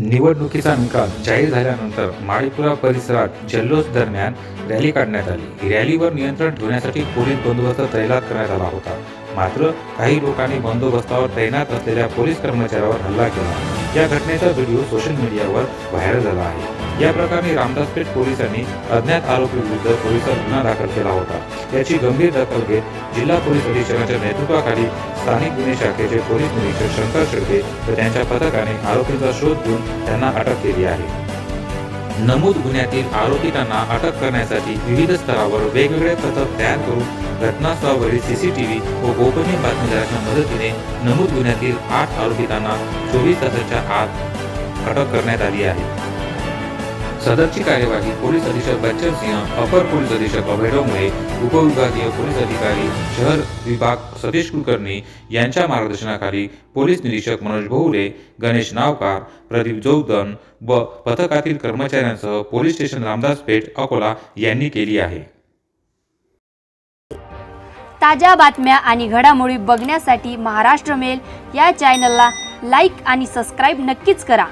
निवडणुकीचा निकाल जाहीर झाल्यानंतर माळीपुरा परिसरात जल्लोष दरम्यान रॅली काढण्यात आली. रॅलीवर नियंत्रण ठेवण्यासाठी पोलीस बंदोबस्त तैनात करण्यात आला होता. मात्र काही लोकांनी बंदोबस्तावर तैनात असलेल्या पोलीस कर्मचाऱ्यावर हल्ला केला. या घटनेचा व्हिडिओ सोशल मीडियावर व्हायरल झाला आहे. या प्रकरणी रामदासपेठ पोलिसांनी अज्ञात आरोपी विरुद्ध पोलिसात गुन्हा दाखल केला होता. याची गंभीर दखल घेत जिल्हा पोलीस अधीक्षकाच्या नेतृत्वाखाली स्थानिक गुन्हे शाखेचे पोलीस निरीक्षक शंकर शेळके व त्यांच्या पथकाने आरोपींचा शोध घेऊन त्यांना अटक केली आहे. नमूद गुन्ह्यातील आरोपितांना अटक करण्यासाठी विविध स्तरावर वेगवेगळे पथक तयार करून घटनास्थळावरील सीसीटीव्ही व गोपनीय बातमीदारांच्या मदतीने नमूद गुन्ह्यातील आठ आरोपितांना चोवीस तासाच्या आत अटक करण्यात आली आहे. सदरची कार्यवाही पोलीस अधीक्षक बच्चन सिंह अपर पोलीस अधीक्षक अभय डोंगरे उपविभागीय पोलीस अधिकारी शहर विभाग सतीश कुलकर्णी यांच्या मार्गदर्शनाखाली पोलीस निरीक्षक मनोज भोवरे गणेश नावकार प्रदीप जोगदन व पथकातील कर्मचाऱ्यांसह पोलीस स्टेशन रामदास पेठ अकोला यांनी केली आहे. ताज्या बातम्या आणि घडामोडी बघण्यासाठी महाराष्ट्र मेल या चॅनलला लाईक आणि सबस्क्राईब नक्कीच करा.